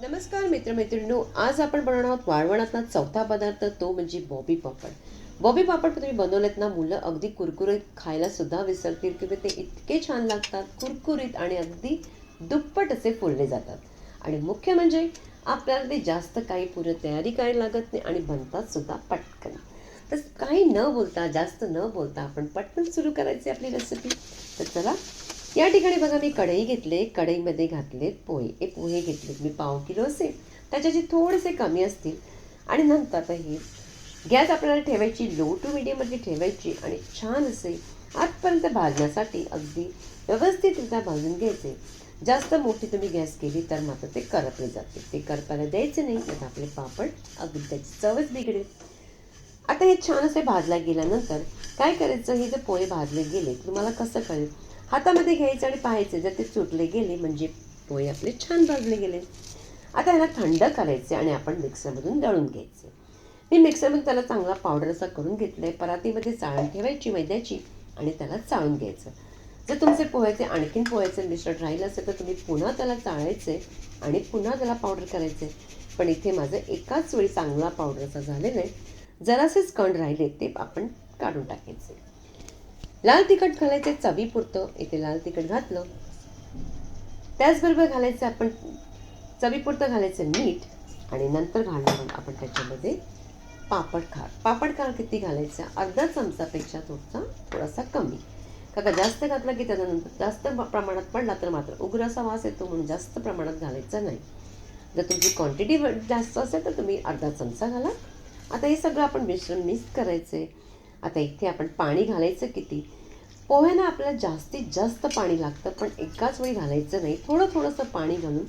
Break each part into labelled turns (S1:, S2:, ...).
S1: नमस्कार मित्रमैत्रिणींनो आज आपण बनवणार आहोत वाळवणातला चौथा पदार्थ तो म्हणजे बॉबी पापड. बॉबी पापड तुम्ही बनवलेत ना मुलं अगदी कुरकुरीत खायला सुद्धा विसरतील किंवा ते इतके छान लागतात कुरकुरीत आणि अगदी दुप्पट असे फुलले जातात. आणि मुख्य म्हणजे आपल्याला ते जास्त काही पुरं तयारी करायला लागत नाही आणि बनतात सुद्धा पटकन. तर काही न बोलता जास्त न बोलता आपण पटकन सुरू करायची आपली रेसिपी तर चला या ठिकाणी बघा मी कढई घेतले कढईमध्ये घातलेत पोहे. हे पोहे घेतलेत मी पाव किलो असेल त्याच्याचे थोडेसे कमी असतील. आणि नंतर आता हे गॅस आपल्याला ठेवायची लो टू मिडियममध्ये ठेवायची आणि छान असे आतपर्यंत भाजण्यासाठी अगदी व्यवस्थितरित्या भाजून घ्यायचे. जास्त मोठी तुम्ही गॅस केली तर मात्र ते करपले जाते. ते करपायला द्यायचे नाही तर आपले पापड अगदी त्याची चवच बिघडेल. आता हे छान असे भाजला गेल्यानंतर काय करायचं? हे जर पोहे भाजले गेले तुम्हाला कसं कळेल? हातामध्ये घ्यायचं आणि पाहायचे. जर ते सुटले गेले म्हणजे पोहे आपले छान भाजले गेले. आता ह्याला थंड करायचे आणि आपण मिक्सरमधून दळून घ्यायचे. मी मिक्सरमधून त्याला चांगला पावडर असा करून घेतला आहे परातीमध्ये चाळण ठेवायची मैद्याची आणि त्याला चाळून घ्यायचं. जर तुमचे पोह्याचे आणखीन पोह्याचे मिश्रण राहिलं असेल तर तुम्ही पुन्हा त्याला चाळायचे आणि पुन्हा त्याला पावडर करायचे. पण इथे माझं एकाच वेळी चांगला पावडर असा झालेला आहे. जरासेच कण राहिले ते आपण काढून टाकायचे. लाल तिखट घालायचे चवीपुरतं इथे लाल तिखट घातलं. त्याचबरोबर घालायचं आपण चवीपुरतं घालायचं मीठ आणि नंतर घालणार आपण त्याच्यामध्ये पापड खार. पापड खार किती घालायचा? अर्धा चमचापेक्षा थोडासा थोडासा कमी. का जास्त घातला की त्याच्यानंतर जास्त प्रमाणात पडला तर मात्र उग्र असा वास येतो म्हणून जास्त प्रमाणात घालायचा नाही. जर तुमची क्वांटिटी जास्त असेल तर तुम्ही अर्धा चमचा घाला. आता हे सगळं आपण मिश्रण मिक्स करायचं आहे आता इथे आपण पाणी घालायचं किती? पोह्यांना आपल्याला जास्तीत जास्त पाणी लागतं पण एकाच वेळी घालायचं नाही. थोडं थोडंसं पाणी घालून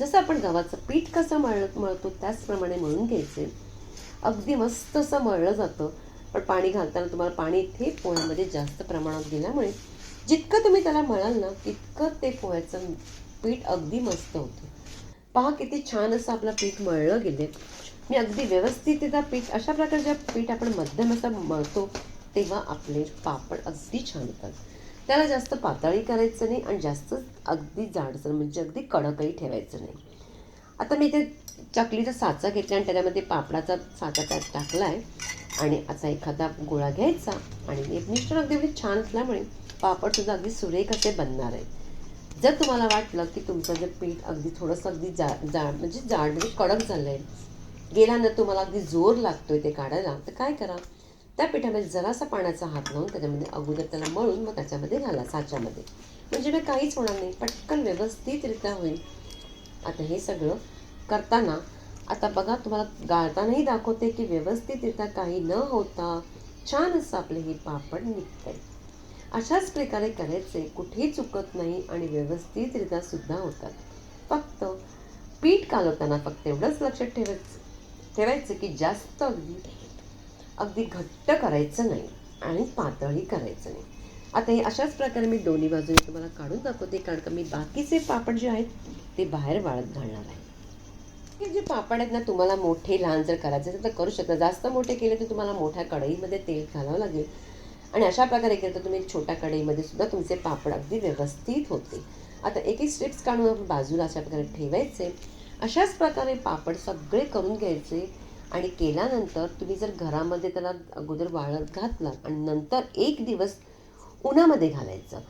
S1: जसं आपण गव्हाचं पीठ कसं मळ मळतो त्याचप्रमाणे मळून घ्यायचे. अगदी मस्त असं मळलं जातं पण पाणी घालताना तुम्हाला पाणी इथे पोह्यामध्ये जास्त प्रमाणात गेल्यामुळे जितकं तुम्ही त्याला मळाल ना तितकं ते पोह्याचं पीठ अगदी मस्त होतं. पहा किती छान असं आपलं पीठ मळलं गेले. मी अगदी व्यवस्थित त्याचा पीठ अशा प्रकारच्या पीठ आपण मध्यम असं मळतो तेव्हा आपले पापड अगदी छान होतात. त्याला जास्त पातळी करायचं नाही आणि जास्त अगदी जाडसर म्हणजे अगदी कडकही ठेवायचं नाही. आता मी इथे चकलीचा साचा घेतला आणि त्याच्यामध्ये पापडाचा साचा त्यात टाकला आहे आणि असा एखादा गोळा घ्यायचा आणि एक मिश्रण अगदी म्हणजे छान असल्यामुळे पापडसुद्धा अगदी सुरेख असे बनणार आहे. जर तुम्हाला वाटलं की तुमचं जे पीठ अगदी थोडंसं अगदी जा जाड म्हणजे जाड म्हणजे कडक झालं आहे गेल्यानंतर तुम्हाला अगदी जोर लागतोय ते काढायला. तर काय करा? त्या पिठामध्ये जरासा पाण्याचा हात लावून त्याच्यामध्ये अगोदर त्याला मळून मग त्याच्यामध्ये घाला साच्यामध्ये. म्हणजे मग काहीच होणार नाही. पटकन व्यवस्थितरित्या होईल. आता हे सगळं करताना आता बघा तुम्हाला गाळतानाही दाखवते की व्यवस्थितरित्या काही न होता छान असं आपले हे पापड निघतंय. अशाच प्रकारे करायचे कुठेही चुकत नाही आणि व्यवस्थितरित्या सुद्धा होतात. फक्त पीठ कालवताना फक्त एवढंच लक्षात ठेवायचं. ठेवायचं की जास्त अगदी अगदी घट्ट करायचं नाही आणि पातळी करायचं नाही. आता हे अशाच प्रकारे मी दोन्ही बाजूने तुम्हाला काढून दाखवते कारण का मी बाकीचे पापड जे आहेत ते बाहेर वाळत घालणार आहे. हे जे पापड आहेत ना तुम्हाला मोठे लहान जर करायचे असेल तर करू शकता. जास्त मोठे केले तर तुम्हाला मोठ्या कढईमध्ये तेल घालावं लागेल. आणि अशा प्रकारे केलं तर तुम्ही छोट्या कढईमध्ये सुद्धा तुमचे पापड अगदी व्यवस्थित होते आता एक एक स्ट्रिप्स काढून आपण बाजूला अशा प्रकारे ठेवायचे. अशाच प्रकारे पापड सगळे करून घ्यायचे आणि केल्यानंतर तुम्ही जर घरामध्ये त्याला अगोदर वाळत घातला आणि नंतर एक दिवस उन्हामध्ये घालायचं.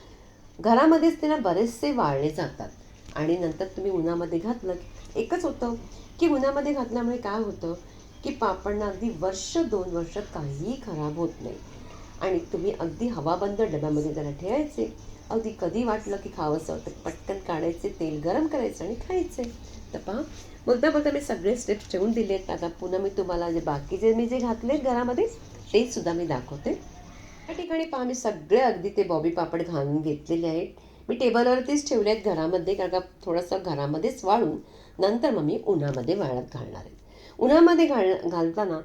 S1: घरामध्येच त्याला बरेचसे वाळले जातात. आणि नंतर तुम्ही उन्हामध्ये घातलं एकच होतं की उन्हामध्ये घातल्यामुळे काय होतं की पापडना अगदी वर्ष दोन वर्ष काहीही खराब होत नाही. आणि तुम्ही अगदी हवाबंद डब्यामध्ये त्याला ठेवायचे. अगदी कधी वाटलं की खावंसं तर पटकन काढायचे तेल गरम करायचं आणि खायचे. तर पहा बोलता बोलता मी सगळे स्टेप्स ठेवून दिले आहेत. आता पुन्हा मी तुम्हाला जे बाकीचे मी जे घातले घरामध्ये ते सुद्धा मी दाखवते. या ठिकाणी पहा मी सगळे अगदी ते बॉबी पापड घालून घेतलेले आहेत. मी टेबलवरतीच ठेवले आहेत घरामध्ये कारण का थोडंसं घरामध्येच वाळून नंतर मग मी उन्हामध्ये वाळत घालणार आहे. उन्हामध्ये घाल घालताना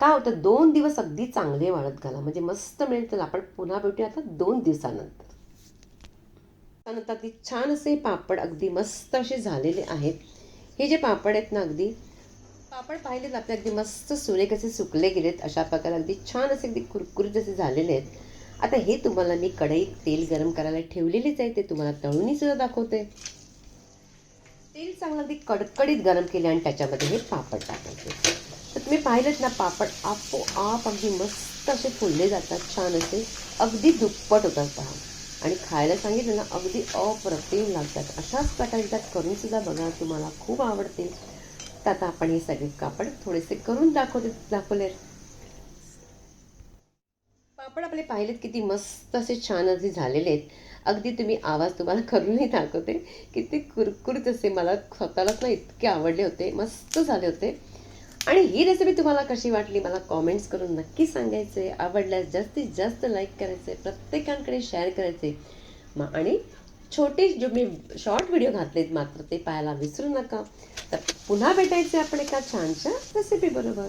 S1: काय होतं दोन दिवस अगदी चांगले वाळत घाला. म्हणजे मस्त मिळेल. तर आपण पुन्हा भेटूया आता दोन दिवसानंतर. त्यानंतर अगदी छान असे पापड अगदी मस्त असे झालेले आहेत. हे जे पापड आहेत ना अगदी पापड पाहिलेत आपले अगदी मस्त सुरेख असे सुकले गेलेत अशा प्रकारे अगदी छान असे अगदी कुरकुरीत असे झालेले आहेत. आता हे तुम्हाला मी कढईत तेल गरम करायला ठेवलेलेच आहे ते तुम्हाला तळूनही सुद्धा दाखवते. तेल चांगलं अगदी कडकडीत गरम केले आणि त्याच्यामध्ये हे पापड टाकायचे. तर तुम्ही पाहिलेत ना पापड आपोआप अगदी मस्त असे फुलले जातात छान असे अगदी दुप्पट होतात पहा. आणि खायला सांगितलं ना अगदी अप्रतिम लागतात. अशाच प्रकारे त्यात करून सुद्धा बघा तुम्हाला खूप आवडतील. तर आता आपण हे सगळे कापड थोडेसे करून दाखवते दाखवले. पापड आपले पाहिलेत किती मस्त असे छान असे झालेले आहेत. अगदी तुम्ही आवाज तुम्हाला करूनही दाखवते. किती कुरकुरीत असे मला स्वतःलाच ना इतके आवडले होते. मस्त झाले होते. आणि ही रेसिपी तुम्हाला कशी वाटली मला कॉमेंट्स करून नक्की सांगायचे. आवडल्यास जास्तीत जास्त लाईक करायचे प्रत्येकांकडे शेअर करायचे. मग आणि छोटे जो मी शॉर्ट व्हिडिओ घातलेत मात्र ते पाहायला विसरू नका. तर पुन्हा भेटायचे आपण एका छानशा रेसिपी बरोबर.